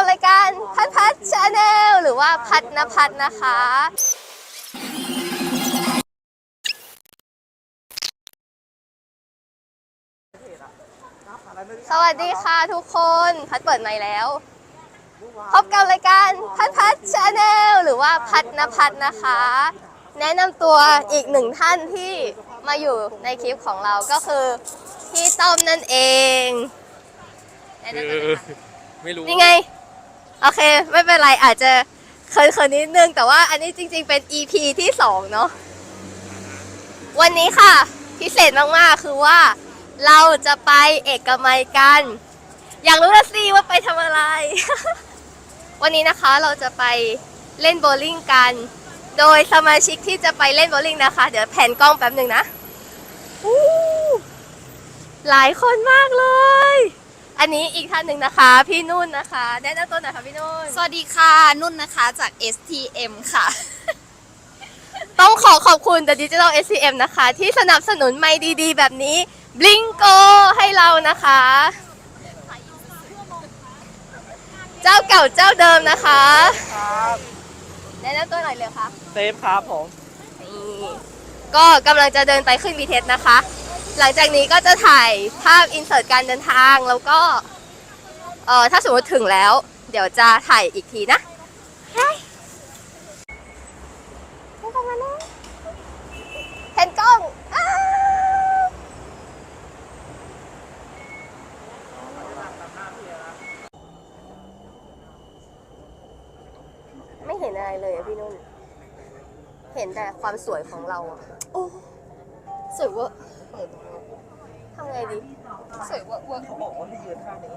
กับรายการพัดพัดชาแนลหรือว่าพัดนพัดนะคะ สวัสดีค่ะทุกคนพัดเปิดไมค์แล้ว พบกับรายการพัดพัดชาแนลหรือว่าพัดนพัดนะคะ แนะนำตัวอีกหนึ่งท่านที่มาอยู่ในคลิปของเราก็คือพี่ต้อมนั่นเองแนะนำตัวหน่อยค่ะ ไม่รู้ นี่ไง โอเค ไม่เป็นไรอาจจะเขินๆนิดนึง แต่ว่าอันนี้จริง ๆ เป็น EP ที่2เนาะวันนี้ค่ะ พิเศษมากๆคือว่า เราจะไปเอกมัยกัน อยากรู้ละสิว่าไปทำอะไร วันนี้นะคะเราจะไปเล่นโบว์ลิ่งกัน โดยสมาชิกที่จะไปเล่นโบว์ลิ่งนะคะ เดี๋ยวแผ่นกล้องแป๊บหนึ่งนะอู้หลายคนมากเลย อันนี้อีกท่านหนึ่งนะคะ พี่นุ่นนะคะแนะนำตัวหน่อยค่ะพี่นุ่น สวัสดีค่ะ นุ่นนะคะจาก STM ค่ะ ต้องขอขอบคุณ The Digital SCM นะคะ ที่สนับสนุนไมค์ดีๆ แบบนี้ บลิงโกให้เรานะคะ เจ้าเก่าเจ้าเดิมนะคะ ครับแนะนำตัวหน่อยเร็วค่ะ เซฟครับผม นี่ก็กำลังจะเดินไปขึ้น BTS นะคะ หลังจากนี้ก็จะถ่ายภาพอินเสิร์ตการเดินทางแล้วก็เอ่อถ้าสมมติถึงแล้ว เดี๋ยวจะถ่ายอีกทีนะเฮ้ยไม่ต้องมาแล้วเห็นกล้องไม่เห็นอะไรเลยอะพี่นุ่น เห็นแต่ความสวยของเราอะโอ้ สวยเวอร์ ดีสวยเวอร์เวอร์เขาบอกว่าที่ยืนข้างนี้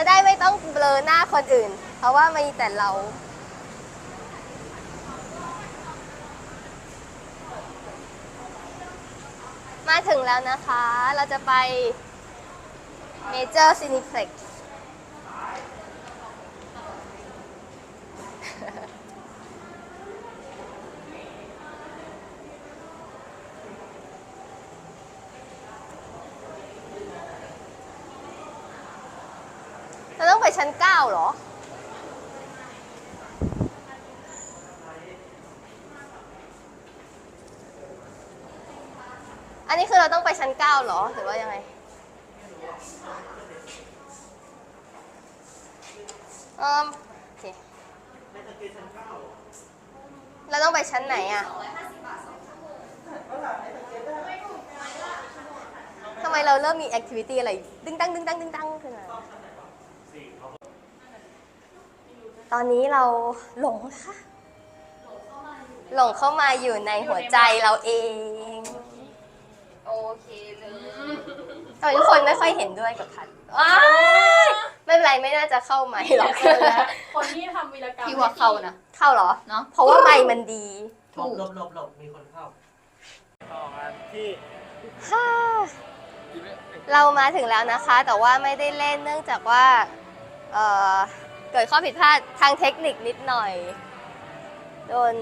จะได้ไม่ต้องเบลอหน้าคนอื่น เพราะว่ามีแต่เรา มาถึงแล้วนะคะ เราจะไป Major Cineplex เราต้องไป ชั้น9เหรอ อันนี้คือเราต้องไปชั้น9เหรอ หรือว่ายังไง เอมโอเคเราต้องไปชั้นไหนอะทำไมเราเริ่มมีแอคทิวิตี้อะไร ดึงดังดึงดังดึงดังขึ้นมา ตอนนี้เราหลงค่ะหลงเข้ามาอยู่ในหัวใจเราเอง โอเคเลยแต่ทุกคนไม่ค่อยเห็นด้วยกับพัดว้ายไม่เป็นไรไม่น่าจะเข้าไหมหรอกคนที่ทำวีรกรรมพี่ว่าเข้านะ เข้าเหรอเนาะเพราะว่าไมค์มันดีหลบหลบหลบหลบมีคนเข้าต่อกันที่ค่ะเรามาถึงแล้วนะคะ แต่ว่าไม่ได้เล่นเนื่องจากว่า เอ่อ เกิดข้อผิดพลาดทางเทคนิคนิดหน่อย โดน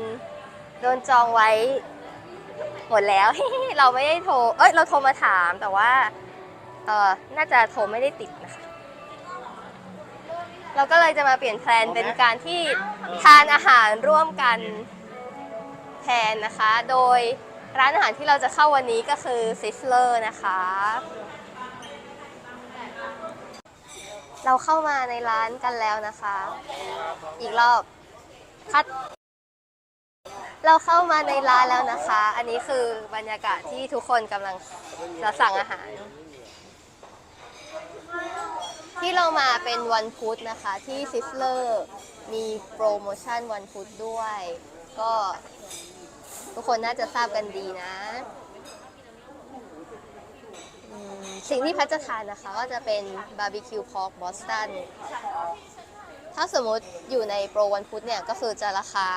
โดนจองไว้หมดแล้ว เราไม่ได้โทร เอ้ย เราโทรมาถามแต่ว่า เออน่าจะโทรไม่ได้ติดนะคะ เราก็เลยจะมาเปลี่ยนแพลนเป็นการที่ทานอาหารร่วมกันแทนนะคะ โดยร้านอาหารที่เราจะเข้าวันนี้ก็คือซิสเลอร์นะคะ เราเข้ามาในร้านกันแล้วนะคะ อีกรอบคัด เราเข้ามาในร้านแล้วนะคะ อันนี้คือบรรยากาศที่ทุกคนกำลังจะสั่งอาหาร ที่เรามาเป็นวันพุธนะคะ ที่ซิสเลอร์มีโปรโมชั่นวันพุธด้วย ก็ทุกคนน่าจะทราบกันดีนะอืม สิ่งที่พัชจะทานนะคะก็จะเป็นบาร์บีคิวพอกบอสตันถ้าสมมติอยู่ในโปรวันพุธเนี่ย ก็คือจะราคา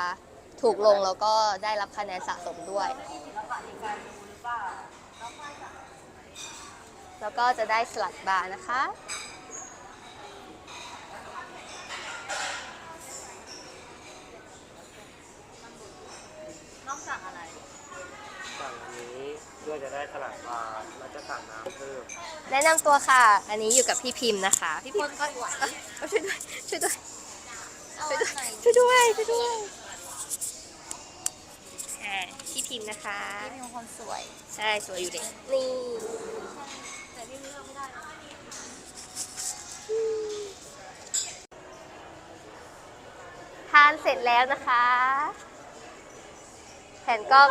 ถูกลงแล้วก็ได้รับคะแนนสะสมด้วย แล้วก็จะได้สลัดบาร์นะคะ นอกจากอะไร สั่งอันนี้เพื่อ จะได้สลัดปลาแล้วจะสั่งน้ำเพิ่มแนะนำตัวค่ะ อันนี้อยู่กับพี่พิมพ์นะคะ พี่พิมพ์ก็ช่วยด้วยช่วยด้วยช่วยด้วยช่วยด้วยช่วยด้วยอ่าพี่พิมพ์นะคะที่มีคนสวย ใช่สวยอยู่เด็กนี่แต่พี่เลือกไม่ได้นะทานเสร็จแล้วนะคะ แผ่นกล้อง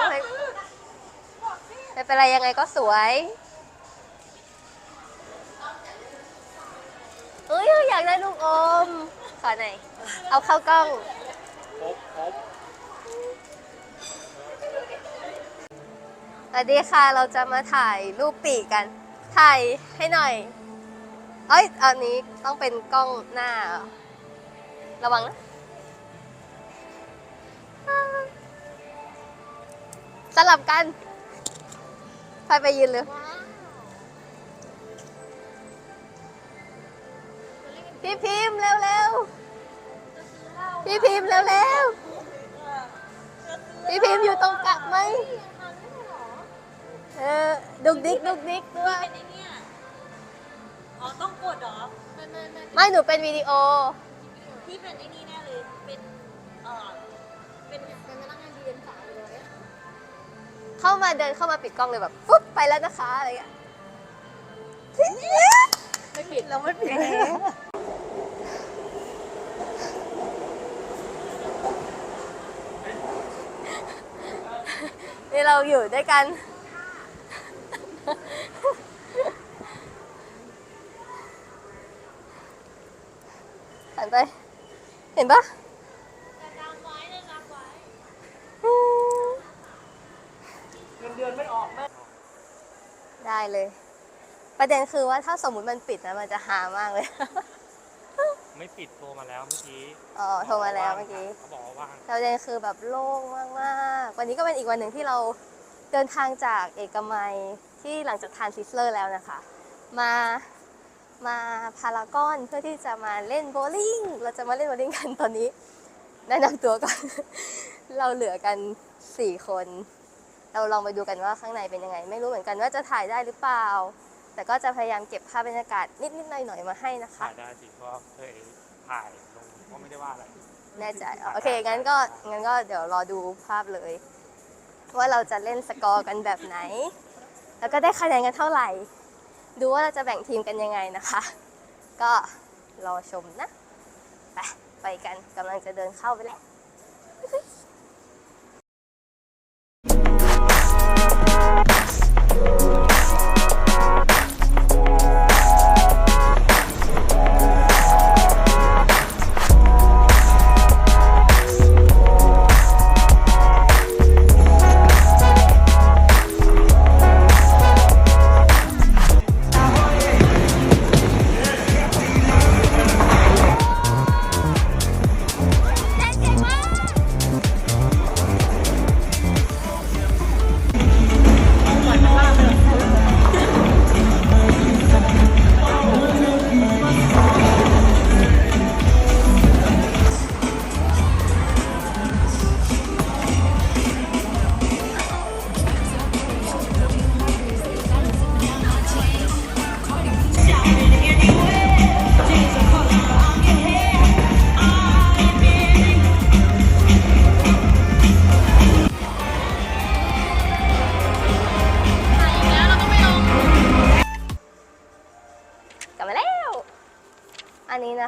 ไม่เป็นไรยังไงก็สวยเอ้ยอยากได้ลูกอม ขอหน่อย เอาเข้ากล้องครบครบสวัสดีค่ะ เราจะมาถ่ายรูปปีกกัน ถ่ายให้หน่อย เอ้ย อันนี้ต้องเป็นกล้องหน้า ระวังนะ สลับกัน ไปไปยืนเลยพี่พิมพ์เร็วๆ พี่พิมพ์เร็วๆ พี่พิมพ์อยู่ตรงกลางไหม เออ ดุกดิกดุกดิกด้วย อ๋อ ต้องกดเหรอ ไม่ไม่ไม่ไม่หนูเป็นวิดีโอ พี่เป็นไอ้นี่แน่เลยเป็น เข้ามาเดินเข้ามาปิดกล้องเลยแบบปุ๊บไปแล้วนะคะอะไรอย่างเงี้ยไม่ปิดเราไม่ปิดนี่เราอยู่ด้วยกัน หันไป เห็นปะ เงิ นเดือนไม่ออกแม่ได้เลย ประเด็นคือว่าถ้าสมมุติมันปิดนะมันจะหามากเลย ไม่ปิดโทรมาแล้วเมื่อกี้อ๋อโทรมาแล้วเมื่อกี้เขาบอกว่าว่างประเด็นคือแบบโล่งมากๆ วันนี้ก็เป็นอีกวันหนึ่งที่เราเดินทางจากเอกมัยที่หลังจากทานซิสเลอร์แล้วนะคะ มามาพารากอนเพื่อที่จะมาเล่นโบว์ลิ่ง เราจะมาเล่นโบว์ลิ่งกันตอนนี้แนะนำตัวก่อน เราเหลือกัน 4 คน เราลองไปดูกันว่าข้างในเป็นยังไง ไม่รู้เหมือนกันว่าจะถ่ายได้หรือเปล่า แต่ก็จะพยายามเก็บภาพบรรยากาศนิดๆหน่อยๆมาให้นะคะถ่ายได้สิเพราะเคยถ่ายลงก็ไม่ได้ว่าอะไรแน่ใจอ๋อโอเคงั้นก็งั้นก็เดี๋ยวรอดูภาพเลย ว่าเราจะเล่นสกอร์กันแบบไหน แล้วก็ได้คะแนนกันเท่าไหร่ ดูว่าเราจะแบ่งทีมกันยังไงนะคะ ก็รอชมนะ ไปไปกันกำลังจะเดินเข้าไปแล้ว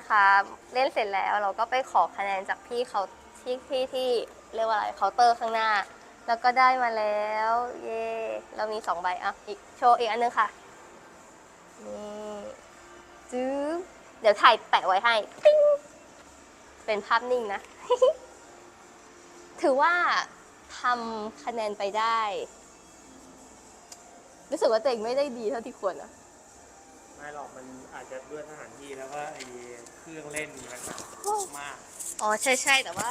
นะคะ เล่นเสร็จแล้วเราก็ไปขอคะแนนจากพี่เขาที่พี่ที่เรียกว่าอะไรเคาน์เตอร์ข้างหน้า แล้วก็ได้มาแล้ว เย่เรามีสองใบอะอีกโชว์อีกอันนึงค่ะนี่จื้อเดี๋ยวถ่ายแปะไว้ให้ปิ้งเป็นภาพนิ่งนะ ถือว่าทำคะแนนไปได้ รู้สึกว่าตัวเองไม่ได้ดีเท่าที่ควรอะ ไม่หรอกมันอาจจะด้วยสถานที่แล้วก็ไอ้เครื่องเล่นมันมาก อ๋อใช่ใช่แต่ว่า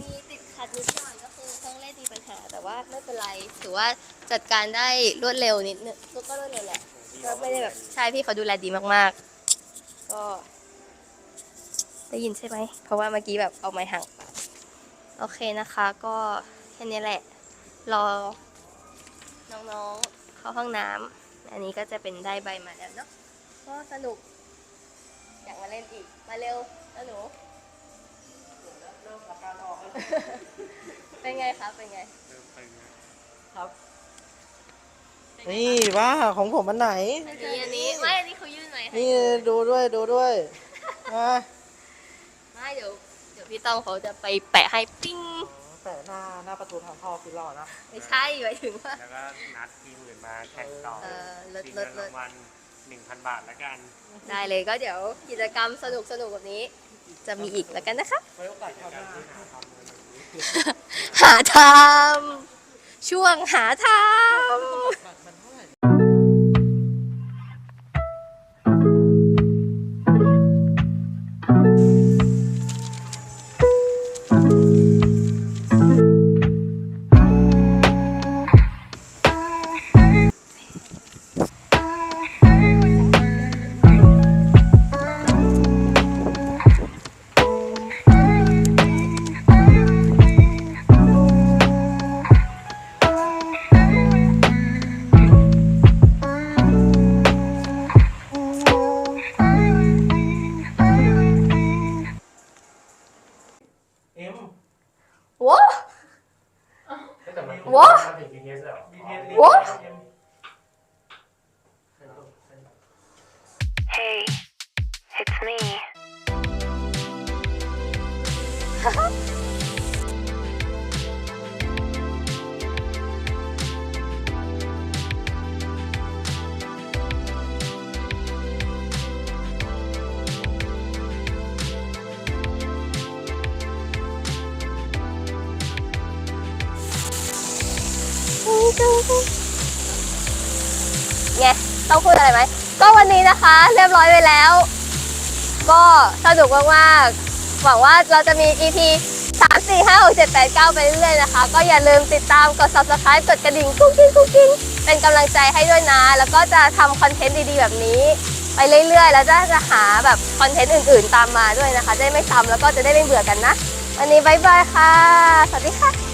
มีติดขัดนิดหน่อยก็คือเครื่องเล่นมีปัญหา แต่ว่าไม่เป็นไรถือว่าจัดการได้รวดเร็วนิดนึงก็รวดเร็วแหละก็ไม่ได้แบบใช่พี่เขาดูแลดีมากๆ ก็ได้ยินใช่ไหม เพราะว่าเมื่อกี้แบบเอาไม้ห่างไปโอเคนะคะก็แค่นี้แหละ รอ น้องๆเข้าห้องน้ำอันนี้ก็จะเป็นได้ใบมาแล้วเนาะ ก็สนุก อยากมาเล่นอีก มาเร็วแล้วหนู เริ่มอาการออกแล้วเป็นไงครับเป็นไง เริ่มตึงแล้วครับนี่ว่าของผมอันไหน อันนี้อันนี้ไม่อันนี้เขายื่นไหนนี่ดูด้วยดูด้วยมาไม่เดี๋ยวเดี๋ยวพี่ต้องเขาจะไปแปะให้ปิ้งแต่หน้าหน้าประตูทางเข้าฟิลล่อนะ ไม่ใช่หมายถึงว่า แล้วก็นัดทีมอื่นมาแข่งต่อเออลดทีมลเงิดนลราดงวัล หนึ่งพันบาทแล้วกัน ได้เลยก็เดี๋ยวกิจกรรมสนุกสนุกแบบนี้ จะมีอีกแล้วกันนะคะ ไว้โอกาสคราวหน้าที่หาทำเลยแบบนี้หาทำช่วงหาทำ ต้องพูดอะไรไหม ก็วันนี้นะคะ เรียบร้อยไปแล้ว ก็สนุกมากๆ หวังว่าเราจะมี EP 3 4 5 6 7 8 9 ไปเรื่อยๆนะคะ ก็อย่าลืมติดตามกด subscribe กดกระดิ่งกุ๊กกิ๊งกุ๊กกิ๊งเป็นกำลังใจให้ด้วยนะ แล้วก็จะทำคอนเทนต์ดีๆ แบบนี้ ไปเรื่อยๆ แล้วจะจะหาแบบคอนเทนต์อื่นๆ ตามมาด้วยนะคะ จะได้ไม่ซ้ำแล้วก็จะได้ไม่เบื่อกันนะ วันนี้บายบายค่ะ สวัสดีค่ะ